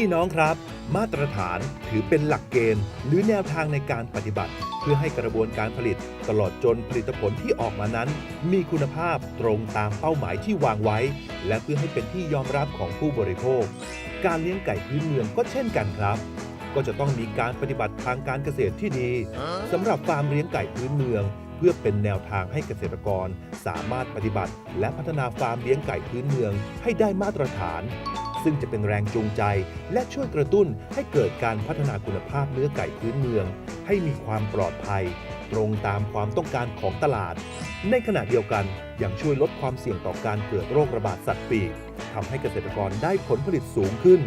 พี่น้องครับ มาตรฐานถือเป็นหลักเกณฑ์ หรือแนวทางในการปฏิบัติ เพื่อให้กระบวนการผลิต ตลอดจนผลิตผลที่ออกมานั้น มีคุณภาพตรงตามเป้าหมายที่วางไว้ และเพื่อให้เป็นที่ยอมรับของผู้บริโภค การเลี้ยงไก่พื้นเมืองก็เช่นกันครับ ก็จะต้องมีการปฏิบัติทางการเกษตรที่ดีสำหรับฟาร์มเลี้ยงไก่พื้นเมืองเพื่อเป็นแนวทางให้เกษตรกร สามารถปฏิบัติ และพัฒนาฟาร์มเลี้ยงไก่พื้นเมืองให้ได้มาตรฐาน ซึ่งจะเป็นแรงจูงใจ และช่วยกระตุ้นให้เกิดการพัฒนาคุณภาพเนื้อไก่พื้นเมือง ให้มีความปลอดภัย ตรงตามความต้องการของตลาด ในขณะเดียวกันยังช่วยลดความเสี่ยงต่อการเกิดโรคระบาดสัตว์ปีกทำให้เกษตรกรได้ผลผลิตสูงขึ้น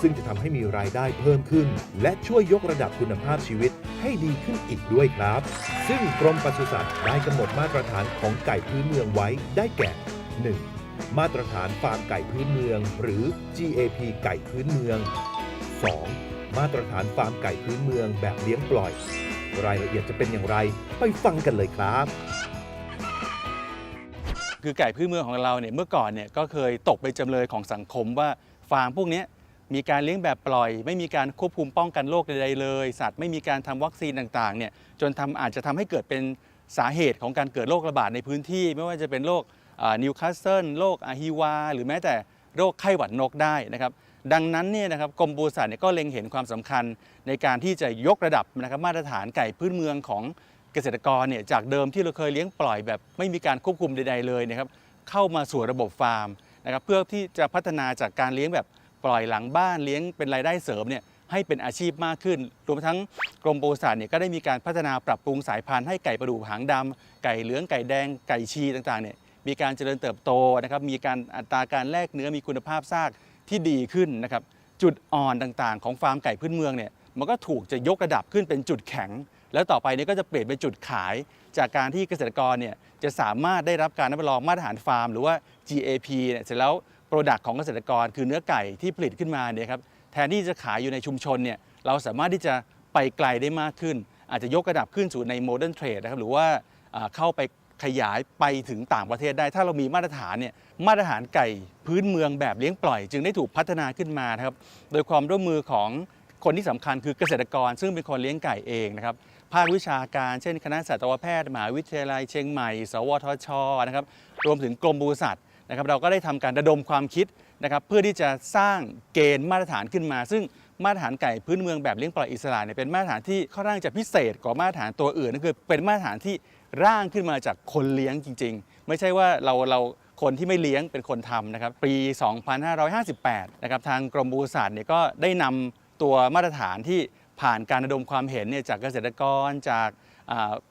ซึ่งจะทำให้มีรายได้เพิ่มขึ้น และช่วยยกระดับคุณภาพชีวิตให้ดีขึ้นอีกด้วยครับ ซึ่งกรมปศุสัตว์ได้กำหนดมาตรฐานของไก่พื้นเมืองไว้ได้แก่ 1. มาตรฐานฟาร์มไก่พื้นเมือง หรือ GAP ไก่พื้นเมือง 2. มาตรฐานฟาร์มไก่พื้นเมืองแบบเลี้ยงปล่อย รายละเอียดจะเป็นอย่างไรไปฟังกันเลยครับคือไก่พื้นเมืองของเราเนี่ยเมื่อก่อนเนี่ยก็เคยตกเป็นจำเลยของสังคมว่าฟาร์มพวกนี้มีการเลี้ยงแบบปล่อย ไม่มีการควบคุมป้องกันโรคใดๆเลย สัตว์ไม่มีการทำวัคซีนต่างๆเนี่ยจนทำอาจจะทำให้เกิดเป็นสาเหตุของการเกิดโรคระบาดในพื้นที่ ไม่ว่าจะเป็นโรค นิวคาสเซิลโรคอะฮิวา หรือแม้แต่โรคไข้หวัดนกได้นะครับดังนั้นเนี่ยนะครับกรมปศุสัตว์เนี่ยก็เล็งเห็นความสำคัญในการที่จะยกระดับนะครับมาตรฐานไก่พื้นเมืองของเกษตรกรเนี่ยจากเดิมที่เราเคยเลี้ยงปล่อยแบบ ไม่มีการควบคุมใด ๆเลยนะครับเข้ามาสู่ระบบฟาร์มนะครับเพื่อที่จะพัฒนาจากการเลี้ยงแบบปล่อยหลังบ้านเลี้ยงเป็นรายได้เสริมเนี่ยให้เป็นอาชีพมากขึ้น รวมทั้งกรมปศุสัตว์เนี่ยก็ได้มีการพัฒนาปรับปรุงสายพันธุ์ให้ไก่ประดูกหางดำไก่เหลืองไก่แดงไก่ชีต่างๆเนี่ย มีการเจริญเติบโตนะครับมีการอัตราการแลกเนื้อมีคุณภาพซากที่ดีขึ้นนะครับจุดอ่อนต่างๆ ของฟาร์มไก่พื้นเมืองเนี่ยมันก็ถูกจะยกระดับขึ้นเป็นจุดแข็ง แล้วต่อไปนี้ก็จะเปลี่ยนเป็นจุดขาย จากการที่เกษตรกรเนี่ยจะสามารถได้รับการรับรองมาตรฐานฟาร์ม หรือว่า GAP เนี่ยเสร็จแล้วโปรดักต์ของเกษตรกรคือเนื้อไก่ที่ผลิตขึ้นมาเนี่ยครับแทนที่จะขายอยู่ในชุมชนเนี่ยเราสามารถที่จะไปไกลได้มากขึ้น อาจจะยกระดับขึ้นสู่ในโมเดิร์นเทรดนะครับหรือว่าเข้าไป ขยายไปถึงต่างประเทศได้ ถ้าเรามีมาตรฐานเนี่ยมาตรฐานไก่พื้นเมืองแบบเลี้ยงปล่อย จึงได้ถูกพัฒนาขึ้นมานะครับโดยความร่วมมือของคนที่สำคัญคือเกษตรกร ซึ่งเป็นคนเลี้ยงไก่เองนะครับภาควิชาการเช่น คณะสัตวแพทย์มหาวิทยาลัยเชียงใหม่ สวทชนะครับรวมถึงกรมปศุสัตว์นะครับเราก็ได้ทำการระดมความคิดนะครับเพื่อที่จะสร้างเกณฑ์มาตรฐานขึ้นมา ซึ่งมาตรฐานไก่พื้นเมืองแบบเลี้ยงปล่อยอิสระเนี่ยเป็นมาตรฐานที่ค่อนข้างจะพิเศษกว่ามาตรฐานตัวอื่นนั่นคือเป็นมาตรฐานที่ ร่างขึ้นมาจากคนเลี้ยงจริง ๆ ไม่ใช่ว่าเราเราคนที่ไม่เลี้ยงเป็นคนทำนะครับ ปี 2558 นะครับทางกรมปศุสัตว์เนี่ยก็ได้นำตัวมาตรฐานที่ผ่านการระดมความเห็นเนี่ยจากเกษตรกรจาก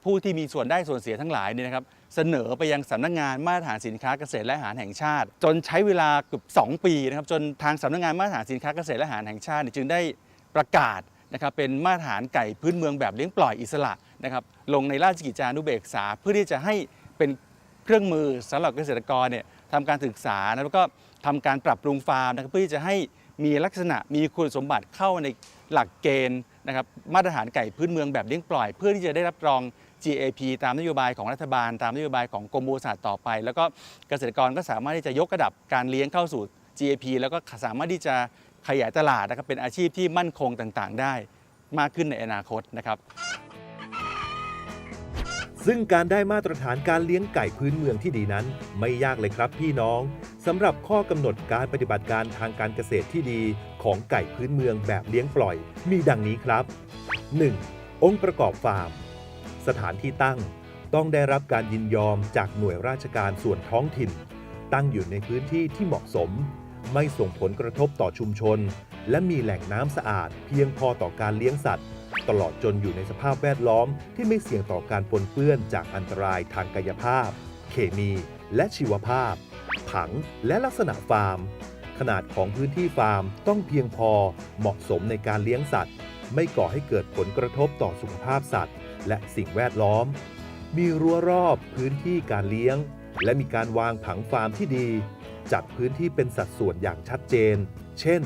ผู้ที่มีส่วนได้ส่วนเสียทั้งหลายเนี่ยนะครับเสนอไปยังสำนักงานมาตรฐานสินค้าเกษตรและอาหารแห่งชาติ จนใช้เวลาเกือบ2 ปีนะครับจนทางสำนักงานมาตรฐานสินค้าเกษตรและอาหารแห่งชาติ จึงได้ประกาศ นะครับเป็นมาตรฐานไก่พื้นเมืองแบบเลี้ยงปล่อยอิสระนะครับลงในราชกิจจานุเบกษา เพื่อที่จะให้เป็นเครื่องมือสำหรับเกษตรกรเนี่ยทำการศึกษานะแล้วก็ทำการปรับปรุงฟาร์มนะครับเพื่อที่จะให้มีลักษณะมีคุณสมบัติเข้าในหลักเกณฑ์นะครับมาตรฐานไก่พื้นเมืองแบบเลี้ยงปล่อย เพื่อที่จะได้รับรอง GAP ตามนโยบายของรัฐบาล ตามนโยบายของกรมปศุสัตว์ต่อไป แล้วก็เกษตรกรก็สามารถที่จะยกระดับการเลี้ยงเข้าสู่ GAP แล้วก็สามารถที่จะ ขยายตลาดนะครับเป็นอาชีพที่มั่นคงต่างๆ ได้มากขึ้นในอนาคตนะครับ ซึ่งการได้มาตรฐานการเลี้ยงไก่พื้นเมืองที่ดีนั้น ไม่ยากเลยครับพี่น้องสำหรับข้อกำหนดการปฏิบัติการทางการเกษตรที่ดีของไก่พื้นเมืองแบบเลี้ยงปล่อย มีดังนี้ครับ 1. องค์ประกอบฟาร์ม สถานที่ตั้งต้องได้รับการยินยอมจากหน่วยราชการส่วนท้องถิ่น ตั้งอยู่ในพื้นที่ที่เหมาะสม ไม่ส่งผลกระทบต่อชุมชน และมีแหล่งน้ำสะอาด เพียงพอต่อการเลี้ยงสัตว์ ตลอดจนอยู่ในสภาพแวดล้อมที่ไม่เสี่ยงต่อการปนเปื้อนจากอันตรายทางกายภาพ เคมีและชีวภาพ ผังและลักษณะฟาร์ม ขนาดของพื้นที่ฟาร์มต้องเพียงพอเหมาะสมในการเลี้ยงสัตว์ ไม่ก่อให้เกิดผลกระทบต่อสุขภาพสัตว์ และสิ่งแวดล้อม มีรั้วรอบพื้นที่การเลี้ยง และมีการวางผังฟาร์มที่ดี จัดพื้นที่เป็นสัดส่วนอย่างชัดเจน เช่น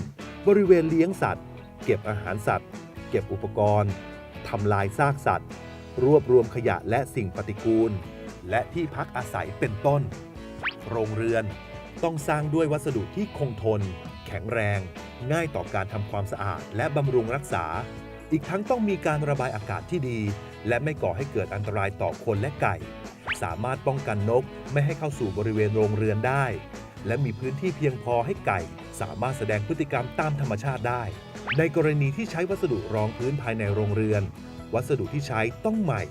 บริเวณเลี้ยงสัตว์ เก็บอาหารสัตว์ เก็บอุปกรณ์ทำลายซากสัตว์ รวบรวมขยะและสิ่งปฏิกูล และที่พักอาศัยเป็นต้น โรงเรือนต้องสร้างด้วยวัสดุที่คงทน แข็งแรง ง่ายต่อการทำความสะอาด และบำรุงรักษา อีกทั้งต้องมีการระบายอากาศที่ดี และไม่ก่อให้เกิดอันตรายต่อคนและไก่ สามารถป้องกันนกไม่ให้เข้าสู่บริเวณโรงเรือนได้ และมีพื้นที่เพียงพอให้ไก่ สามารถแสดงพฤติกรรมตามธรรมชาติได้ ในกรณีที่ใช้วัสดุรองพื้นภายในโรงเรือน วัสดุที่ใช้ต้องใหม่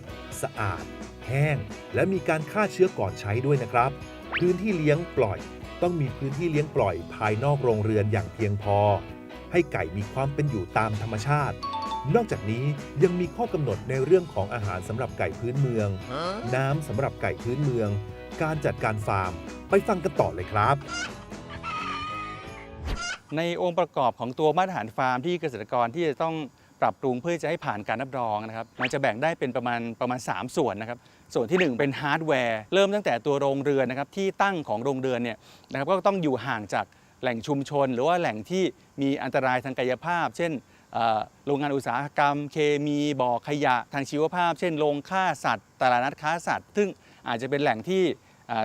สะอาด แห้ง และมีการฆ่าเชื้อก่อนใช้ด้วยนะครับ พื้นที่เลี้ยงปล่อย ต้องมีพื้นที่เลี้ยงปล่อย ภายนอกโรงเรือนอย่างเพียงพอ ให้ไก่มีความเป็นอยู่ตามธรรมชาติ นอกจากนี้ยังมีข้อกำหนดในเรื่องของอาหารสำหรับไก่พื้นเมือง น้ำสำหรับไก่พื้นเมือง การจัดการฟาร์ม ไปฟังกันต่อเลยครับ ในองค์ประกอบของตัวมาตรฐานฟาร์มที่เกษตรกรที่จะต้องปรับปรุงเพื่อจะให้ผ่านการรับรองนะครับ มันจะแบ่งได้เป็นประมาณประมาณ 3 ส่วนนะครับ ส่วนที่ 1 เป็นฮาร์ดแวร์ เริ่มตั้งแต่ตัวโรงเรือนนะครับที่ตั้งของโรงเรือนเนี่ยนะครับก็ต้องอยู่ห่างจากแหล่งชุมชน หรือว่าแหล่งที่มีอันตรายทางกายภาพ เช่นโรงงานอุตสาหกรรม เคมีบ่อขยะทางชีวภาพ เช่นโรงฆ่าสัตว์ ตลาดนัดค้าสัตว์ ซึ่งอาจจะเป็นแหล่งที่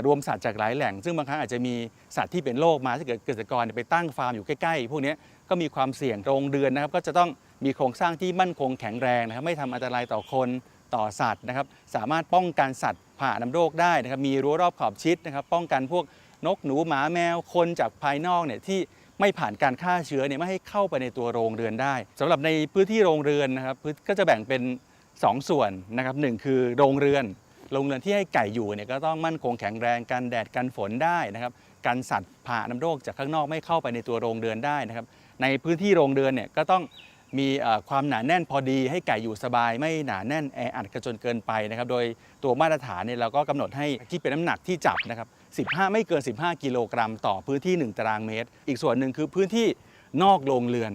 รวมสัตว์จากหลายแหล่ง ซึ่งบางครั้งอาจจะมีสัตว์ที่เป็นโรคมาถ้าเกิดเกษตรกรไปตั้งฟาร์มอยู่ใกล้ ๆ พวกนี้ก็มีความเสี่ยงโรงเรือนนะครับ ก็จะต้องมีโครงสร้างที่มั่นคงแข็งแรงนะครับ ไม่ทำอันตรายต่อคนต่อสัตว์นะครับ สามารถป้องกันสัตว์ผ่านำโรคได้นะครับ มีรั้วรอบขอบชิดนะครับ ป้องกันพวกนกหนูหมาแมวคนจากภายนอกเนี่ยที่ไม่ผ่านการฆ่าเชื้อเนี่ยไม่ให้เข้าไปในตัวโรงเรือนได้สำหรับในพื้นที่โรงเรือนนะครับพื้นก็จะแบ่งเป็น 2 ส่วนนะครับหนึ่งคือโรงเรือน โรงเรือนที่ให้ไก่อยู่เนี่ยก็ต้องมั่นคงแข็งแรงกันแดดกันฝนได้นะครับกันสัตว์ผ่าน้ำโรคจากข้างนอกไม่เข้าไปในตัวโรงเรือนได้นะครับ ในพื้นที่โรงเรือนเนี่ยก็ต้องมีความหนาแน่นพอดีให้ไก่อยู่สบาย ไม่หนาแน่นแออัดกระจนเกินไปนะครับ โดยตัวมาตรฐานเนี่ยเราก็กำหนดให้ที่เป็นน้ำหนักที่จับนะครับ 15 ไม่เกิน 15 กิโลกรัม ต่อพื้นที่ 1 ตารางเมตร อีกส่วนหนึ่งคือพื้นที่นอกโรงเรือน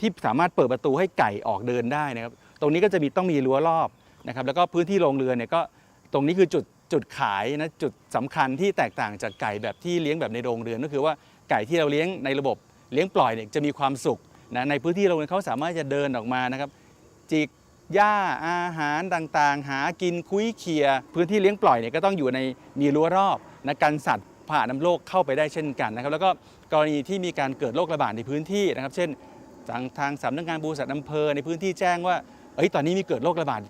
ที่สามารถเปิดประตูให้ไก่ออกเดินได้นะครับ ตรงนี้ก็จะมีต้องมีรั้วรอบนะครับ แล้วก็พื้นที่โรงเรือนเนี่ยก็ ตรงนี้คือจุดจุดขายนะจุดสำคัญที่แตกต่างจากไก่แบบที่เลี้ยงแบบในโรงเรือนก็คือว่าไก่ที่เราเลี้ยงในระบบเลี้ยงปล่อยเนี่ยจะมีความสุขนะในพื้นที่โรงเรือนเขาสามารถจะเดินออกมานะครับจิกหญ้าอาหารต่างๆ หากินคุ้ยเคียพื้นที่เลี้ยงปล่อยเนี่ยก็ต้องอยู่ในมีรั้วรอบนะกันสัตว์ผ่านน้ำโรคเข้าไปได้เช่นกันนะครับแล้วก็กรณีที่มีการเกิดโรคระบาดในพื้นที่นะครับ เช่นทางทางสำนักงานบริษัทอำเภอในพื้นที่แจ้งว่าเอ้ยตอนนี้มีเกิดโรคระบาด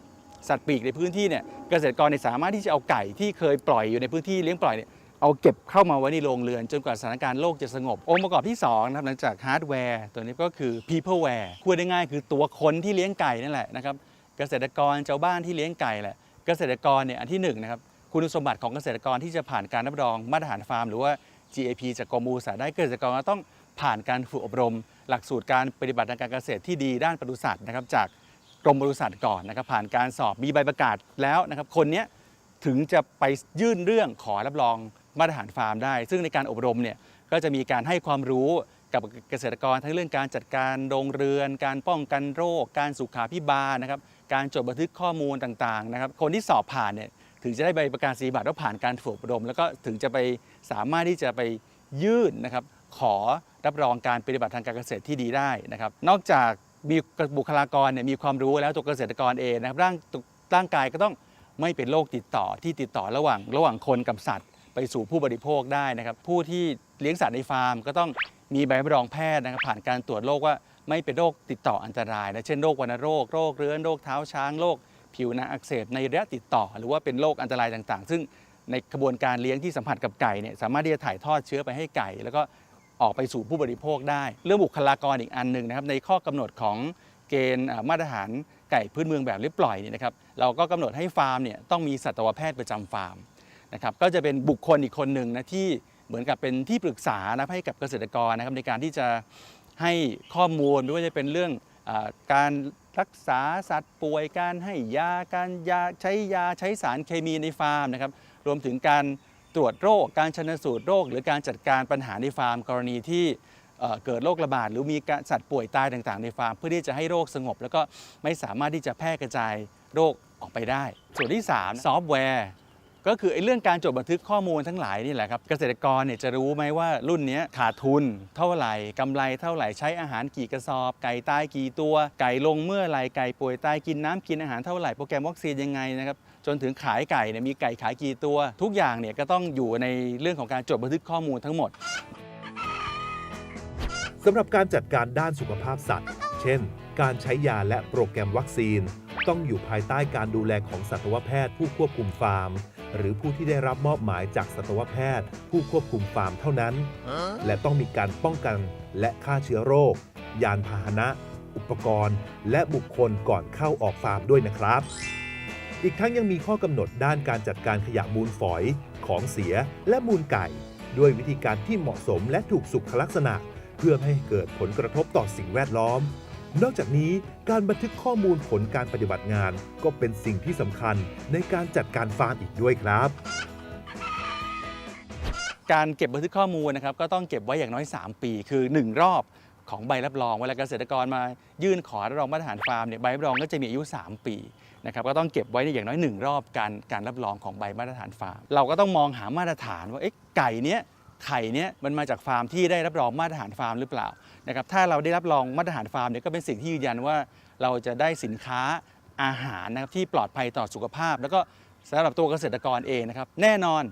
สัตว์ปีกในพื้นที่เนี่ยเกษตรกรเนี่ยสามารถที่จะเอาไก่ที่เคยปล่อยอยู่ในพื้นที่เลี้ยงปล่อยเนี่ยเอาเก็บเข้ามาไว้ในโรงเรือนจนกว่าสถานการณ์โรคจะสงบ องค์ประกอบที่2นะครับหลังจากฮาร์ดแวร์ตัวนี้ก็คือ peopleware พูดได้ง่ายคือตัวคนที่เลี้ยงไก่นั่นแหละนะครับเกษตรกรชาวบ้านที่เลี้ยงไก่แหละเกษตรกรเนี่ยอันที่หนึ่งนะครับคุณสมบัติของเกษตรกรที่จะผ่านการรับรองมาตรฐานฟาร์ม หรือว่า GAP จากกรมอุตสาหได้เกษตรกรต้องผ่านการฝึกอบรม หลักสูตรการปฏิบัติทางการเกษตรที่ดีด้านปศุสัตว์นะครับจาก กรมปศุสัตว์ก่อนนะครับผ่านการสอบมีใบประกาศแล้วนะครับคนนี้ถึงจะไปยื่นเรื่องขอรับรองมาตรฐานฟาร์มได้ ซึ่งในการอบรมเนี่ยก็จะมีการให้ความรู้กับเกษตรกรทั้งเรื่องการจัดการโรงเรือน การป้องกันโรค การสุขาพิบาลนะครับการจดบันทึกข้อมูลต่างๆนะครับคนที่สอบผ่านเนี่ยถึงจะได้ใบประกาศนียบัตรว่าผ่านการฝึกอบรม แล้วก็ถึงจะไปสามารถที่จะไปยื่นนะครับขอรับรองการปฏิบัติทางการเกษตรที่ดีได้นะครับ นอกจาก มีบุคลากรเนี่ยมีความรู้แล้วตัวเกษตรกรเองนะครับร่างร่างกายก็ต้องไม่เป็นโรคติดต่อที่ติดต่อระหว่างระหว่างคนกับสัตว์ ไปสู่ผู้บริโภคได้นะครับ ผู้ที่เลี้ยงสัตว์ในฟาร์ม ก็ต้องมีใบรับรองแพทย์นะครับผ่านการตรวจโรคว่าไม่เป็นโรคติดต่ออันตรายนะเช่นโรควัณโรคโรคเรื้อนโรคเท้าช้างโรคผิวหนังอักเสบในระยะติดต่อ หรือว่าเป็นโรคอันตรายต่างๆ ซึ่งในกระบวนการเลี้ยงที่สัมผัสกับไก่เนี่ยสามารถที่จะถ่ายทอดเชื้อไปให้ไก่ แล้วก็ ออกไปสู่ผู้บริโภคได้ เรื่องบุคลากรอีกอันหนึ่งนะครับในข้อกำหนดของเกณฑ์มาตรฐานไก่พื้นเมืองแบบเรียบปล่อยเนี่ยนะครับเราก็กำหนดให้ฟาร์มเนี่ยต้องมีสัตวแพทย์ประจำฟาร์มนะครับก็จะเป็นบุคคลอีกคนหนึ่งนะที่เหมือนกับเป็นที่ปรึกษานะให้กับเกษตรกรนะครับในการที่จะให้ข้อมูลไม่ว่าจะเป็นเรื่องอการรักษาสัตว์ป่วย การให้ยาการยาใช้ยาใช้สารเคมีในฟาร์มนะครับรวมถึงการ ตรวจโรค การชันสูตรโรค หรือการจัดการปัญหาในฟาร์ม กรณีที่เเกิดโรคระบาดหรือมีสัตว์ป่วยตายต่างๆ ในฟาร์ม เพื่อที่จะให้โรคสงบ แล้วก็ไม่สามารถที่จะแพร่กระจายโรคออกไปได้ ส่วนที่ 3 ซอฟต์แวร์ ก็คือไอ้เรื่องการจดบันทึกข้อมูลทั้งหลายนี่แหละครับเกษตรกรเนี่ยจะรู้ไหมว่ารุ่นนี้ขาดทุนเท่าไหร่กำไรเท่าไหร่ใช้อาหารกี่กระสอบ ไก่ตายกี่ตัว ไก่ลงเมื่อไหร่ไก่ป่วยตายกินน้ำกินอาหารเท่าไหร่โปรแกรมวัคซีนยังไงนะครับ จนถึงขายไก่เนี่ยมีไก่ขายกี่ตัว ทุกอย่างเนี่ยก็ต้องอยู่ในเรื่องของการจดบันทึกข้อมูลทั้งหมดสำหรับการจัดการด้านสุขภาพสัตว์ เช่น การใช้ยาและโปรแกรมวัคซีน ต้องอยู่ภายใต้การดูแลของสัตวแพทย์ผู้ควบคุมฟาร์ม หรือผู้ที่ได้รับมอบหมายจากสัตวแพทย์ ผู้ควบคุมฟาร์มเท่านั้น และต้องมีการป้องกันและฆ่าเชื้อโรค ยานพาหนะ อุปกรณ์ และบุคคลก่อนเข้าออกฟาร์มด้วยนะครับ อีกทั้งยังมีข้อกำหนดด้านการจัดการขยะมูลฝอย ของเสียและมูลไก่ ด้วยวิธีการที่เหมาะสมและถูกสุขลักษณะ เพื่อไม่ให้เกิดผลกระทบต่อสิ่งแวดล้อม นอกจากนี้การบันทึกข้อมูลผลการปฏิบัติงาน ก็เป็นสิ่งที่สำคัญในการจัดการฟาร์มอีกด้วยครับ การเก็บบันทึกข้อมูลนะครับก็ต้องเก็บไว้อย่างน้อย 3 ปี คือ 1 รอบ ของใบรับรองเวลาเกษตรกรมายื่นขอรับรองมาตรฐานฟาร์มเนี่ยใบรับรองก็จะมีอายุ 3 ปีนะครับก็ต้องเก็บไว้อย่างน้อย 1 รอบการการรับรองของใบมาตรฐานฟาร์ม เราก็ต้องมองหามาตรฐานว่าไก่เนี้ยไข่เนี้ยมันมาจากฟาร์มที่ได้รับรองมาตรฐานฟาร์มหรือเปล่านะครับถ้าเราได้รับรองมาตรฐานฟาร์มเนี่ยก็เป็นสิ่งที่ยืนยันว่าเราจะได้สินค้าอาหารนะครับที่ปลอดภัยต่อสุขภาพ แล้วก็สำหรับตัวเกษตรกรเองนะครับแน่นอน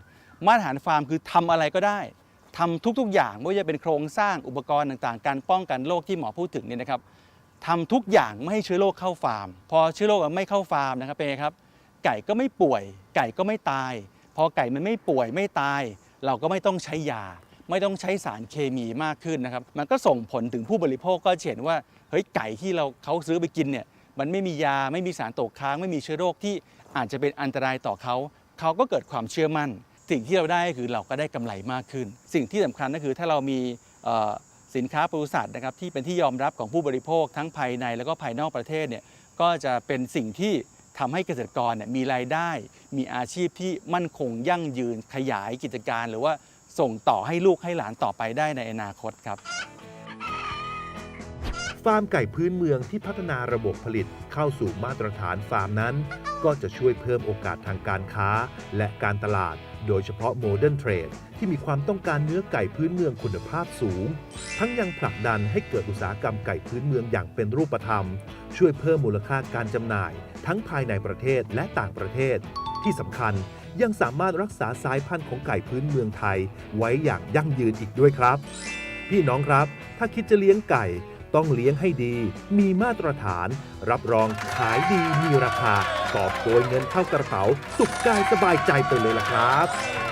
มาตรฐานฟาร์มคือทำอะไรก็ได้ ทำทุก ๆ อย่างไม่ว่าจะเป็นโครงสร้างอุปกรณ์ต่างๆ การป้องกันโรคที่หมอพูดถึงเนี่ยนะครับทำทุกอย่างไม่ให้เชื้อโรคเข้าฟาร์ม พอเชื้อโรคไม่เข้าฟาร์มนะครับเป็นไงครับ ไก่ก็ไม่ป่วย ไก่ก็ไม่ตาย พอไก่มันไม่ป่วยไม่ตาย เราก็ไม่ต้องใช้ยา ไม่ต้องใช้สารเคมีมากขึ้นนะครับ มันก็ส่งผลถึงผู้บริโภคก็เห็นว่าเฮ้ยไก่ที่เราเขาซื้อไปกินเนี่ยมันไม่มียาไม่มีสารตกค้าง ไม่มีเชื้อโรคที่อาจจะเป็นอันตรายต่อเขา เขาก็เกิดความเชื่อมั่น สิ่งที่เราได้ก็คือเราก็ได้กำไรมากขึ้น สิ่งที่สำคัญก็คือถ้าเรามีสินค้าปศุสัตว์นะครับที่เป็นที่ยอมรับของผู้บริโภคทั้งภายในแล้วก็ภายนอกประเทศเนี่ยก็จะเป็นสิ่งที่ทำให้เกษตรกรเนี่ยมีรายได้ มีอาชีพที่มั่นคงยั่งยืนขยายกิจการ หรือว่าส่งต่อให้ลูกให้หลานต่อไปได้ในอนาคตครับ ฟาร์มไก่พื้นเมืองที่พัฒนาระบบผลิตเข้าสู่มาตรฐานฟาร์มนั้น ก็จะช่วยเพิ่มโอกาสทางการค้า และการตลาด โดยเฉพาะโมเดิร์นเทรดที่มีความต้องการเนื้อไก่พื้นเมืองคุณภาพสูง ทั้งยังผลักดันให้เกิดอุตสาหกรรมไก่พื้นเมืองอย่างเป็นรูปธรรม ช่วยเพิ่มมูลค่าการจำหน่าย ทั้งภายในประเทศและต่างประเทศ ที่สำคัญยังสามารถรักษาสายพันธุ์ของไก่พื้นเมืองไทย ไว้อย่างยั่งยืนอีกด้วยครับ พี่น้องครับ ถ้าคิดจะเลี้ยงไก่ ต้องเลี้ยงให้ดี มีมาตรฐาน รับรองขายดีมีราคาตอบโกยเงินเข้ากระเป๋า สุขกายสบายใจไปเลยล่ะครับ